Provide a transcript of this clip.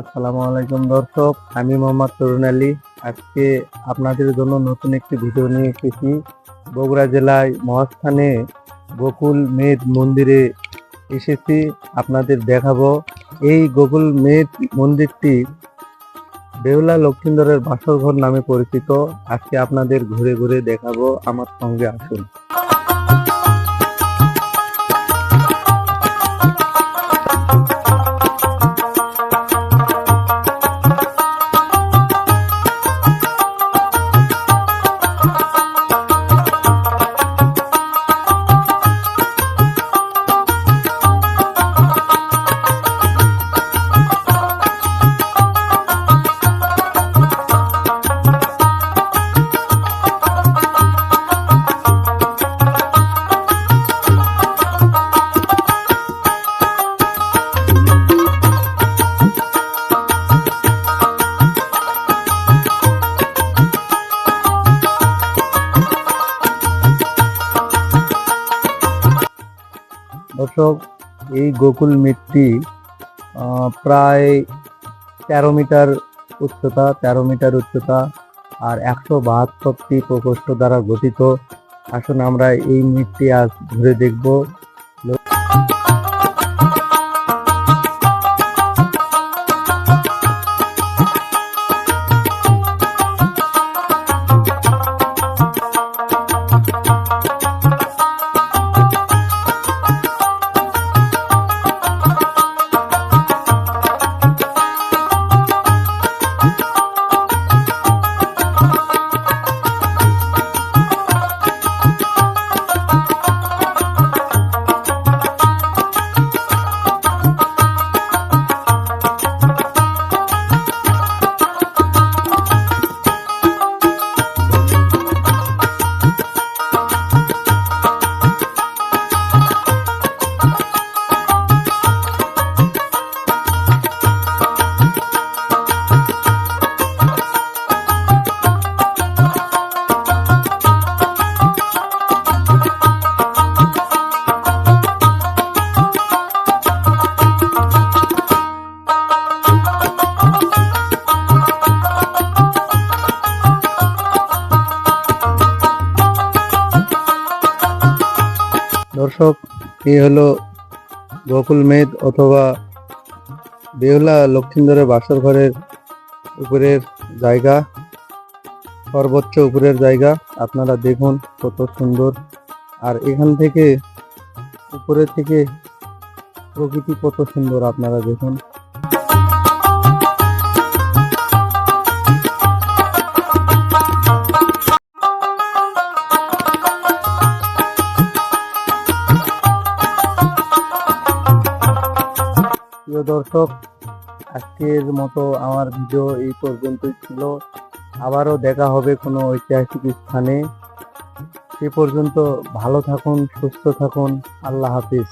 আসসালামু আলাইকুম দর্শক, আমি মোহাম্মদ তরুণ আলী। আজকে আপনাদের জন্য নতুন একটি ভিডিও নিয়ে এসেছি। বগুড়া জেলায় মহাস্থানে গোকুল মেদ মন্দিরে এসেছি, আপনাদের দেখাবো। এই গোকুল মেদ মন্দিরটি বেহুলা লক্ষ্মীন্দরের বাসরঘর নামে পরিচিত। আজকে আপনাদের ঘুরে ঘুরে দেখাবো, আমার সঙ্গে আসুন। দর্শক, এই গোকুল মিটটি প্রায় তেরো মিটার উচ্চতা, তেরো মিটার উচ্চতা আর একশো বাহাত্তরটি প্রকোষ্ঠ দ্বারা গঠিত। আসুন আমরা এই মিটটি আজ ঘুরে দেখব। দর্শক, এ হলো গোকুল মেদ অথবা বেহুলা লক্ষ্মীন্দরের বাসর ঘরের উপরের জায়গা, সর্বোচ্চ উপরের জায়গা। আপনারা দেখুন কত সুন্দর। আর এখান থেকে উপরে থেকে প্রকৃতি কত সুন্দর আপনারা দেখুন। প্রিয় দর্শক, আজকের মতো আমার ভিডিও এই পর্যন্তই ছিল। আবারও দেখা হবে কোনো ঐতিহাসিক স্থানে। সে পর্যন্ত ভালো থাকুন, সুস্থ থাকুন। আল্লাহ হাফিজ।